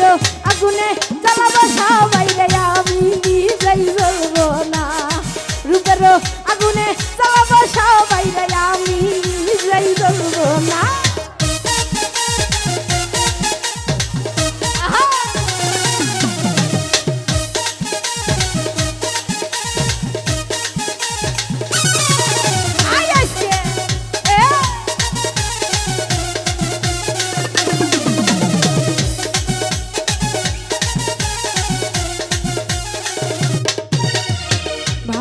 আগুনে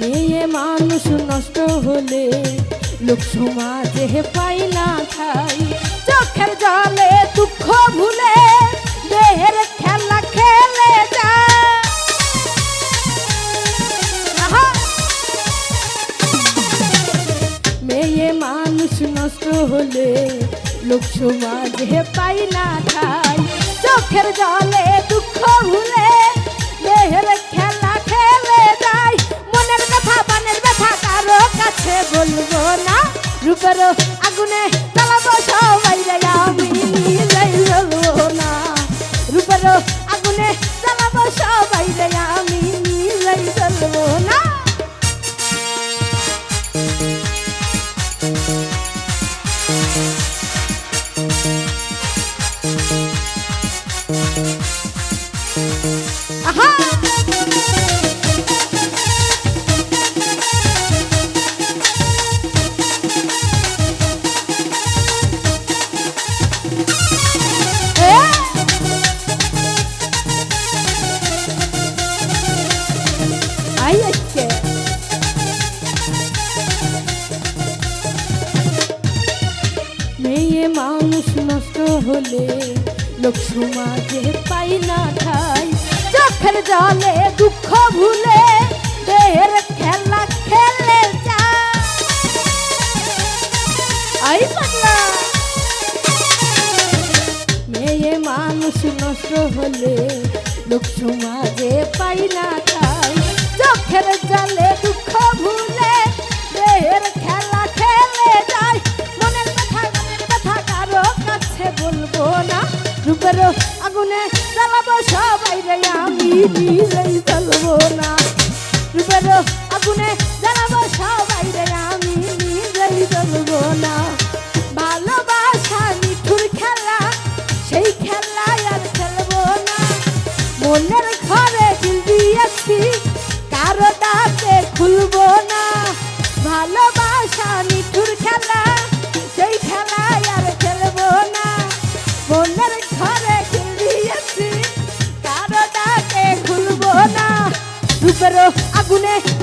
মেয়ে মানুষ নষ্ট হলে লোক সমাজে পাই না খাই। চোখের জলে দুঃখ ভুলে দেহের খেলা খেলে আহা! মেয়ে মানুষ নষ্ট হলে লোক সমাজে পাই না খাই। চোখের জলে দুঃখ ভুলে দেহের আগুনে মেয়ে মানুষ নষ্ট হলে লোক সমাজে পাই না ঠাই। চোখের জলে দুঃখ ভুলে দেহের খেলা খেলে আই পাগলা। মেয়ে মানুষ নষ্ট হলে লোক সমাজে পাই না ঠাই। চোখের জলে দুঃখ রূপের আগুনে জ্বালাবো সবাই রে, আমি নিজেই চলবো না। রূপের আগুনে জ্বালাবো সবাই রে, আমি নিজেই চলবো না। ভালোবাসা নিঠুর খেলা, সেই খেলায় আর খেলব না। মনের ঘরে দিল দিয়েছি, কারও ডাকে খুলবো না। আগুনে